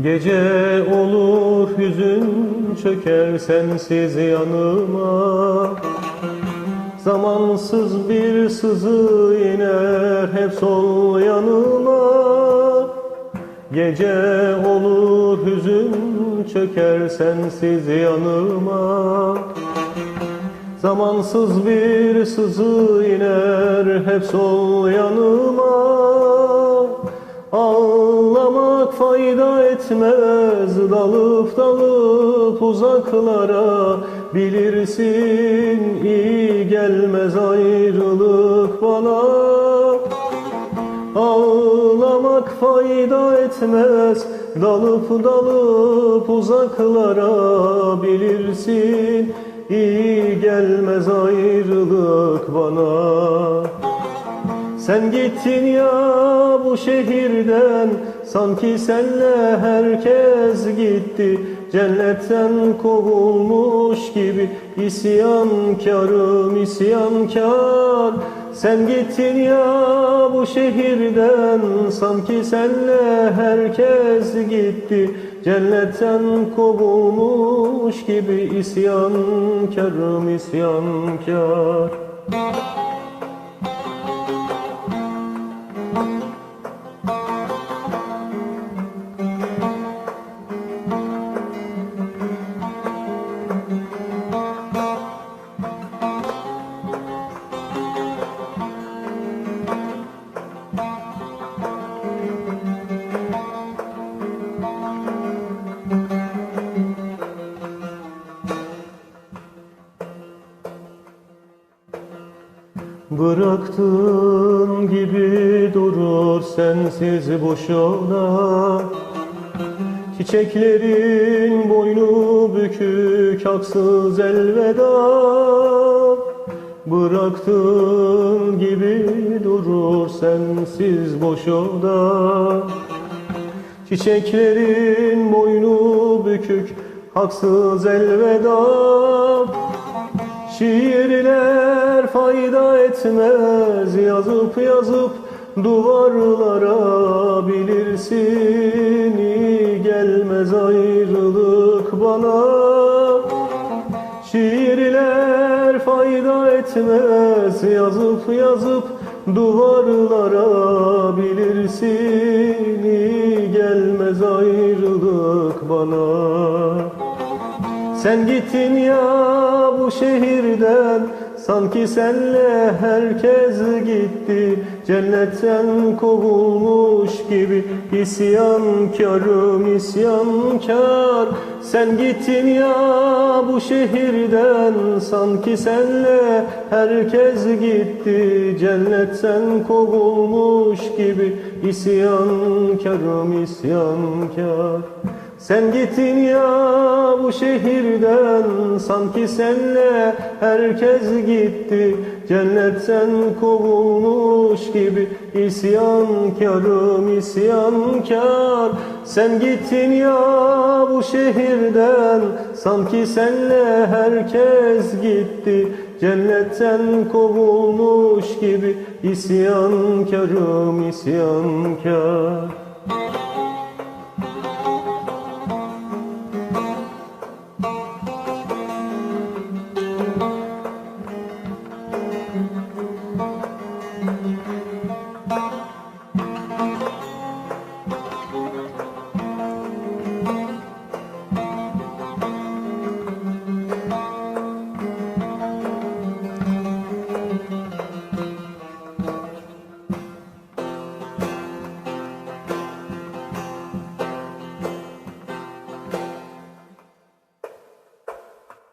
Gece olur hüzün çöker sensiz yanıma. Zamansız bir sızı iner hep sol yanıma. Gece olur hüzün çöker sensiz yanıma. Zamansız bir sızı iner hep sol yanıma fayda etmez. Dalıp dalıp uzaklara Bilirsin iyi gelmez ayrılık bana. Ağlamak fayda etmez. Dalıp dalıp uzaklara Bilirsin iyi gelmez ayrılık bana Sen gittin ya bu şehirden Sanki senle herkes gitti. Cennetten kovulmuş gibi İsyankarım isyankar. Sen gittin ya bu şehirden Sanki senle herkes gitti. Cennetten kovulmuş gibi İsyankarım isyankar Bıraktığın gibi durur sensiz boşuna Çiçeklerin boynu bükük haksız elveda. Bıraktığın gibi durur sensiz boşuna Çiçeklerin boynu bükük haksız elveda Şiirler fayda etmez. Yazıp yazıp duvarlara bilirsin gelmez ayrılık bana. Şiirler fayda etmez. Yazıp yazıp duvarlara bilirsin gelmez ayrılık bana sen gittin ya bu şehirden Sanki senle herkes gitti. Cennetten kovulmuş gibi İsyankarım isyankar Sen gittin ya bu şehirden Sanki senle herkes gitti. Cennetten kovulmuş gibi İsyankarım isyankar sen gittin ya bu şehirden Sanki senle herkes gitti. Cennetten kovulmuş gibi İsyankarım isyankar Sen gittin ya bu şehirden Sanki senle herkes gitti. Cennetten kovulmuş gibi İsyankarım isyankar